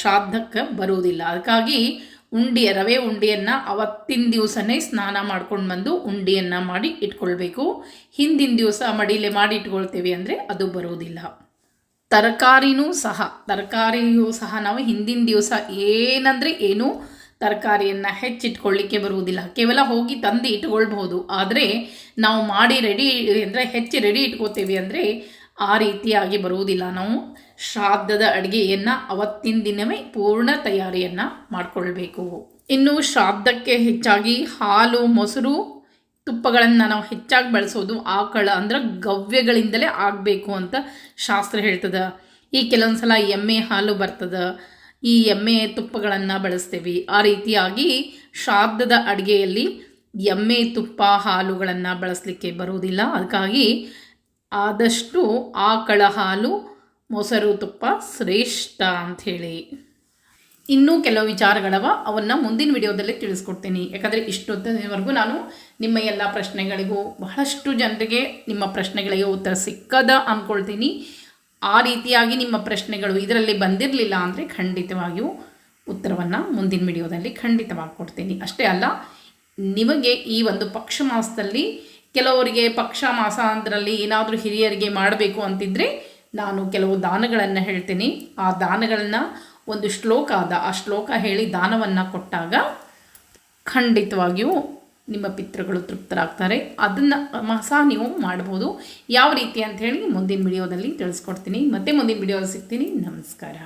ಶ್ರಾದ್ದಕ್ಕೆ ಬರುವುದಿಲ್ಲ. ಅದಕ್ಕಾಗಿ ಉಂಡಿಯ ರವೆ ಉಂಡಿಯನ್ನು ಅವತ್ತಿನ ದಿವಸನೇ ಸ್ನಾನ ಮಾಡ್ಕೊಂಡು ಬಂದು ಉಂಡಿಯನ್ನು ಮಾಡಿ ಇಟ್ಕೊಳ್ಬೇಕು. ಹಿಂದಿನ ದಿವಸ ಮಡಿಲೆ ಮಾಡಿ ಇಟ್ಕೊಳ್ತೇವೆ ಅಂದರೆ ಅದು ಬರುವುದಿಲ್ಲ. ತರಕಾರಿನೂ ಸಹ, ತರಕಾರಿಯೂ ಸಹ ನಾವು ಹಿಂದಿನ ದಿವಸ ಏನಂದರೆ ಏನು, ತರಕಾರಿಯನ್ನು ಹೆಚ್ಚಿಟ್ಕೊಳ್ಳಿಕ್ಕೆ ಬರುವುದಿಲ್ಲ. ಕೇವಲ ಹೋಗಿ ತಂದು ಇಟ್ಕೊಳ್ಬಹುದು. ಆದರೆ ನಾವು ಮಾಡಿ ರೆಡಿ ಅಂದರೆ ಹೆಚ್ಚಿ ರೆಡಿ ಇಟ್ಕೋತೇವೆ ಅಂದರೆ ಆ ರೀತಿಯಾಗಿ ಬರುವುದಿಲ್ಲ ನಾವು. ಶ್ರಾದ್ದದ ಅಡುಗೆಯನ್ನು ಅವತ್ತಿನ ದಿನವೇ ಪೂರ್ಣ ತಯಾರಿಯನ್ನು ಮಾಡಿಕೊಳ್ಬೇಕು. ಇನ್ನು ಶ್ರಾದ್ದಕ್ಕೆ ಹೆಚ್ಚಾಗಿ ಹಾಲು, ಮೊಸರು, ತುಪ್ಪಗಳನ್ನು ನಾವು ಹೆಚ್ಚಾಗಿ ಬಳಸೋದು ಆಕಳ ಅಂದ್ರೆ ಗವ್ಯಗಳಿಂದಲೇ ಆಗಬೇಕು ಅಂತ ಶಾಸ್ತ್ರ ಹೇಳ್ತದೆ. ಈ ಕೆಲವೊಂದು ಸಲ ಎಮ್ಮೆ ಹಾಲು ಬರ್ತದೆ. ಈ ಎಮ್ಮೆ ತುಪ್ಪಗಳನ್ನು ಬಳಸ್ತೇವೆ. ಆ ರೀತಿಯಾಗಿ ಶ್ರಾದ್ದದ ಅಡುಗೆಯಲ್ಲಿ ಎಮ್ಮೆ, ತುಪ್ಪ, ಹಾಲುಗಳನ್ನು ಬಳಸಲಿಕ್ಕೆ ಬರುವುದಿಲ್ಲ. ಅದಕ್ಕಾಗಿ ಆದಷ್ಟು ಆಕಳ ಹಾಲು ಮೊಸರು ತುಪ್ಪ ಶ್ರೇಷ್ಠ ಅಂಥೇಳಿ. ಇನ್ನೂ ಕೆಲವು ವಿಚಾರಗಳವ, ಅವನ್ನು ಮುಂದಿನ ವಿಡಿಯೋದಲ್ಲಿ ತಿಳಿಸ್ಕೊಡ್ತೀನಿ. ಯಾಕಂದರೆ ಇಷ್ಟೊತ್ತಿನವರೆಗೂ ನಾನು ನಿಮ್ಮ ಎಲ್ಲ ಪ್ರಶ್ನೆಗಳಿಗೂ ಬಹಳಷ್ಟು ಜನರಿಗೆ ನಿಮ್ಮ ಪ್ರಶ್ನೆಗಳಿಗೆ ಉತ್ತರ ಸಿಕ್ಕದ ಅಂದ್ಕೊಳ್ತೀನಿ. ಆ ರೀತಿಯಾಗಿ ನಿಮ್ಮ ಪ್ರಶ್ನೆಗಳು ಇದರಲ್ಲಿ ಬಂದಿರಲಿಲ್ಲ ಅಂದರೆ ಖಂಡಿತವಾಗಿಯೂ ಉತ್ತರವನ್ನು ಮುಂದಿನ ವಿಡಿಯೋದಲ್ಲಿ ಖಂಡಿತವಾಗಿ ಕೊಡ್ತೀನಿ. ಅಷ್ಟೇ ಅಲ್ಲ, ನಿಮಗೆ ಈ ಒಂದು ಪಕ್ಷ ಮಾಸದಲ್ಲಿ ಕೆಲವರಿಗೆ ಪಕ್ಷ ಮಾಸ ಅದರಲ್ಲಿ ಏನಾದರೂ ಹಿರಿಯರಿಗೆ ಮಾಡಬೇಕು ಅಂತಿದ್ದರೆ ನಾನು ಕೆಲವು ದಾನಗಳನ್ನು ಹೇಳ್ತೀನಿ. ಆ ದಾನಗಳನ್ನು ಒಂದು ಶ್ಲೋಕ ಆದ ಆ ಶ್ಲೋಕ ಹೇಳಿ ದಾನವನ್ನು ಕೊಟ್ಟಾಗ ಖಂಡಿತವಾಗಿಯೂ ನಿಮ್ಮ ಪಿತೃಗಳು ತೃಪ್ತರಾಗ್ತಾರೆ. ಅದನ್ನು ಸಹ ನೀವು ಮಾಡ್ಬೋದು. ಯಾವ ರೀತಿ ಅಂತ ಹೇಳಿ ಮುಂದಿನ ವಿಡಿಯೋದಲ್ಲಿ ತಿಳಿಸ್ಕೊಡ್ತೀನಿ. ಮತ್ತೆ ಮುಂದಿನ ವಿಡಿಯೋದಲ್ಲಿ ಸಿಗ್ತೀನಿ. ನಮಸ್ಕಾರ.